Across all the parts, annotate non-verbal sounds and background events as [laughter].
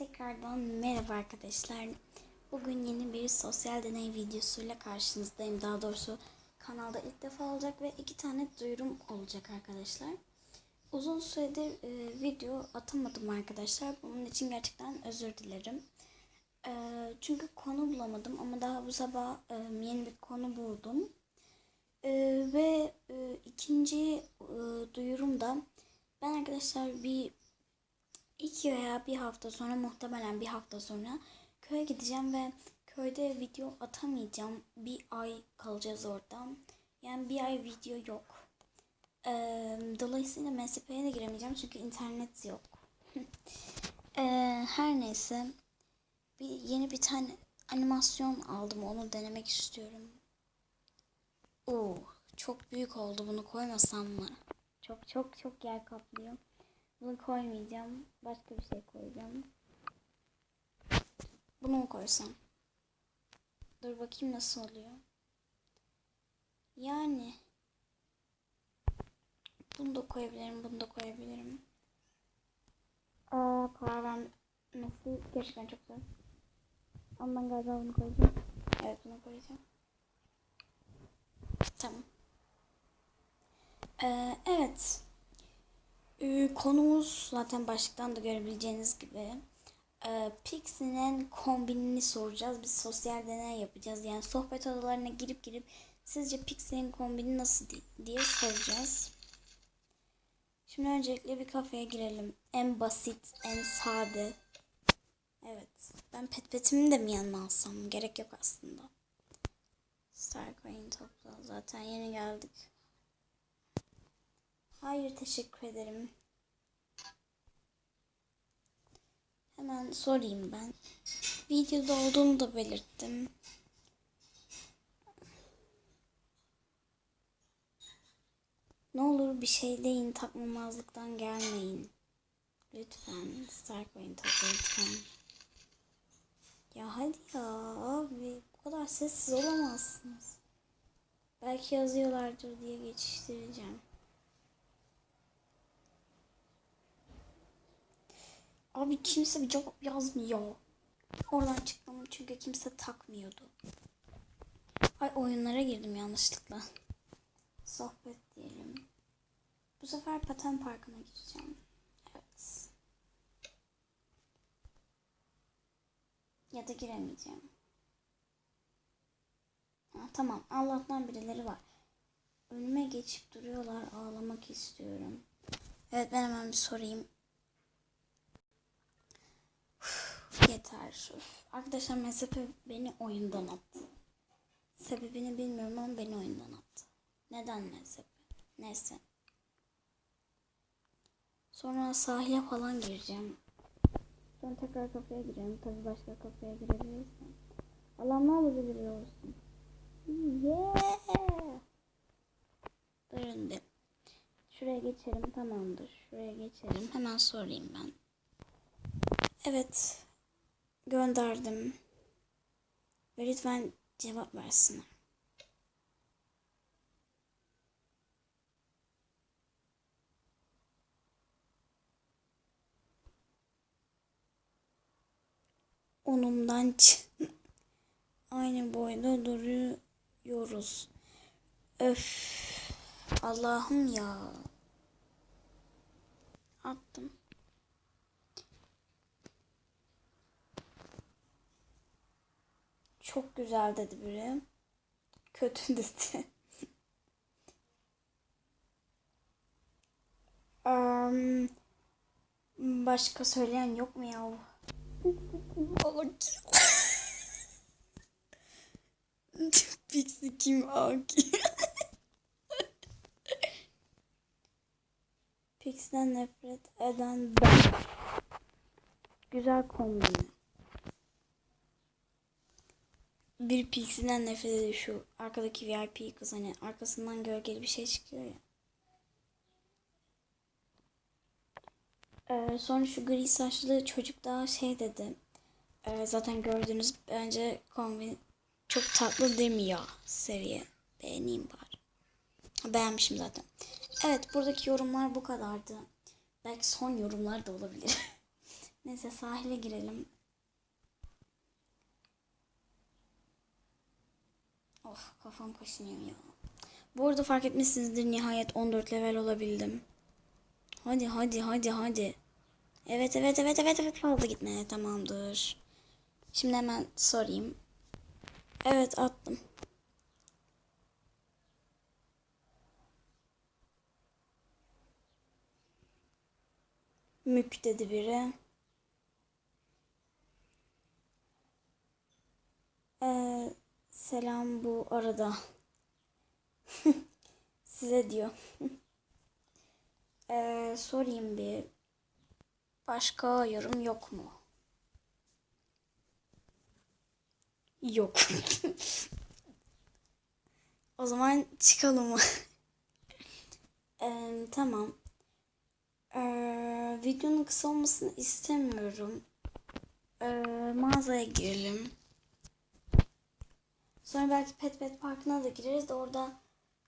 Tekrardan merhaba arkadaşlar. Bugün yeni bir sosyal deney videosuyla karşınızdayım. Daha doğrusu kanalda ilk defa olacak ve iki tane duyurum olacak arkadaşlar. Uzun süredir e, video atamadım arkadaşlar. Bunun için gerçekten özür dilerim. E, çünkü konu bulamadım ama daha bu sabah e, yeni bir konu buldum. E, ve e, ikinci e, duyurum da ben arkadaşlar bir iki veya bir hafta sonra muhtemelen bir hafta sonra köye gideceğim ve köyde video atamayacağım. Bir ay kalacağız orada. Yani bir ay video yok. Ee, dolayısıyla MSP'ye de giremeyeceğim çünkü internet yok. [laughs] Ee, her neyse bir yeni bir tane animasyon aldım. Onu denemek istiyorum. Oo, çok büyük oldu. Bunu koymasam mı? Çok çok çok yer kaplıyor. Bunu koymayacağım. Başka bir şey koyacağım. Bunu mu koysam? Dur bakayım nasıl oluyor. Yani bunu da koyabilirim, bunu da koyabilirim. Aa, karar vermesi gerçekten çok zor. Ama ben galiba bunu koyacağım. Evet bunu koyacağım. Tamam. Ee, evet. Ee, konumuz zaten başlıktan da görebileceğiniz gibi e, Pixie'nin kombinini soracağız. Biz sosyal deney yapacağız. Yani sohbet odalarına girip girip sizce Pixie'nin kombini nasıl di- diye soracağız. Şimdi öncelikle bir kafeye girelim. En basit, en sade. Evet. Ben pet petimi de mi yanıma alsam? Gerek yok aslında. Starcoin topla. Zaten yeni geldik. Hayır teşekkür ederim. Hemen sorayım ben. Videoda olduğunu da belirttim. Ne olur bir şey deyin takmamazlıktan gelmeyin. Lütfen Starcoin topla lütfen. Ya hadi ya abi bu kadar sessiz olamazsınız. Belki yazıyorlardır diye geçiştireceğim. Abi kimse bir cevap yazmıyor. Oradan çıktım çünkü kimse takmıyordu. Ay oyunlara girdim yanlışlıkla. Sohbet diyelim. Bu sefer paten parkına gireceğim. Evet. Ya da giremeyeceğim. Ha, tamam Allah'tan birileri var. Önüme geçip duruyorlar. Ağlamak istiyorum. Evet ben hemen bir sorayım. Yeter. Üf. Arkadaşlar MSP beni oyundan attı. Sebebini bilmiyorum ama beni oyundan attı. Neden MSP? Neyse. Sonra sahile falan gireceğim. Sonra tekrar kafeye gireceğim. Tabii başka kafeye girebilirsem. Allah'ım ne olur biri olsun. Yeah! Durun. Şuraya geçelim tamamdır. Şuraya geçelim. Hemen sorayım ben. Evet. Gönderdim. Ve lütfen cevap versin. Onumdan aynı boyda duruyoruz. Öf. Allah'ım ya. Attım. Çok güzel dedi biri. Kötü [laughs] dedi. Em, başka söyleyen yok mu ya? [laughs] Pixie kim Aki? Pixie'den nefret eden ben. Güzel kombini. Bir Pixie'den nefret ediyor şu arkadaki VIP kız hani arkasından gölgeli bir şey çıkıyor ya. Ee, sonra şu gri saçlı çocuk daha şey dedi. Ee, zaten gördüğünüz bence kombin çok tatlı demiyor seviye. Beğeneyim bari. Beğenmişim zaten. Evet buradaki yorumlar bu kadardı. Belki son yorumlar da olabilir. [laughs] Neyse sahile girelim. Kafam kaşınıyor ya. Bu arada fark etmişsinizdir nihayet 14 level olabildim. Hadi hadi hadi hadi. Evet evet evet evet evet fazla gitmeye tamamdır. Şimdi hemen sorayım. Evet attım. Mük dedi biri. Ee, selam bu arada. [laughs] Size diyor. [laughs] Ee, sorayım bir. Başka yorum yok mu? Yok. [laughs] o zaman çıkalım. Ee, tamam. Ee, videonun kısa olmasını istemiyorum. Ee, mağazaya girelim. Sonra belki Pet Pet Parkı'na da gireriz de orada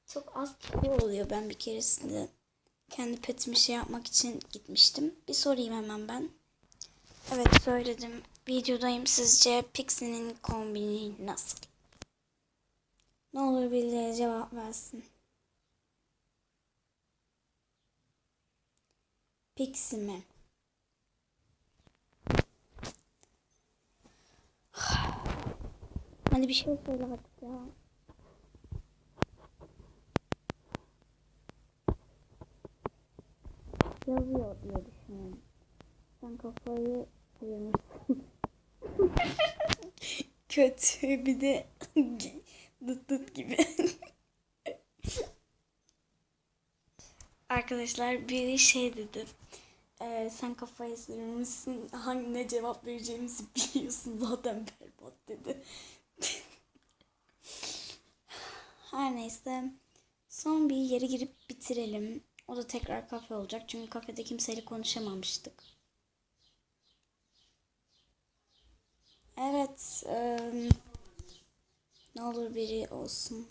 çok az kişi oluyor. Ben bir keresinde kendi petimi şey yapmak için gitmiştim. Bir sorayım hemen ben. Evet söyledim. Videodayım. Sizce Pixie'nin kombini nasıl? Ne olur birileri cevap versin. Pixie mi? Hadi bir şey söyle artık ya. Yazıyor diye düşünüyorum. Sen kafayı sıyırmışsın. [laughs] Kötü bir de [laughs] dıt dıt gibi. Arkadaşlar biri şey dedi. Ee, sen kafayı sıyırmışsın. Hangi ne cevap vereceğimizi [laughs] biliyorsun zaten berbat dedi. Her neyse. Son bir yere girip bitirelim. O da tekrar kafe olacak. Çünkü kafede kimseyle konuşamamıştık. Evet. eee, ne olur biri olsun.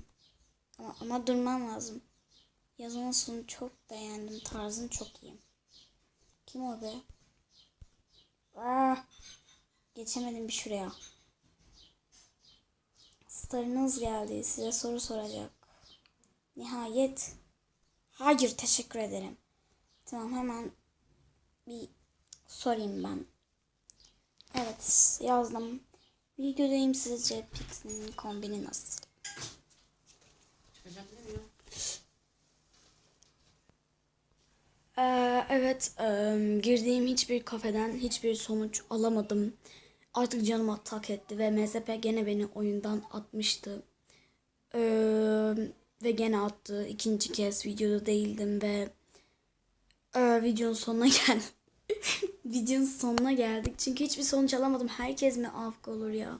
Ama, ama durmam lazım. Yazının sonu çok beğendim. Tarzın çok iyi. Kim o be? Aa, geçemedim bir şuraya. Starınız geldi. Size soru soracak. Nihayet. Hayır teşekkür ederim. Tamam hemen bir sorayım ben. Evet yazdım. Videodayım sizce Pixie'nin kombini nasıl? Ee, evet em, girdiğim hiçbir kafeden hiçbir sonuç alamadım. Artık canım tak etti ve MSP gene beni oyundan atmıştı. Ee, ve gene attı. İkinci kez videoda değildim ve e, videonun sonuna [laughs] geldim. videonun sonuna geldik. Çünkü hiçbir sonuç alamadım. Herkes mi avk olur ya?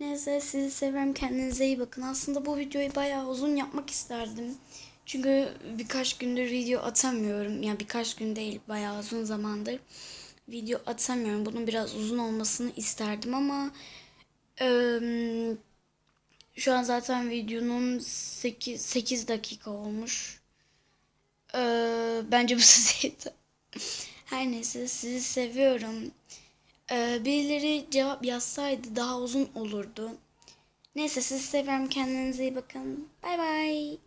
Neyse sizi severim. Kendinize iyi bakın. Aslında bu videoyu bayağı uzun yapmak isterdim. Çünkü birkaç gündür video atamıyorum. Yani birkaç gün değil bayağı uzun zamandır video atamıyorum. Bunun biraz uzun olmasını isterdim ama eee, şu an zaten videonun 8, 8 dakika olmuş. Eee, bence bu [laughs] size. Her neyse sizi seviyorum. Eee, birileri cevap yazsaydı daha uzun olurdu. Neyse sizi seviyorum. Kendinize iyi bakın. Bay bay.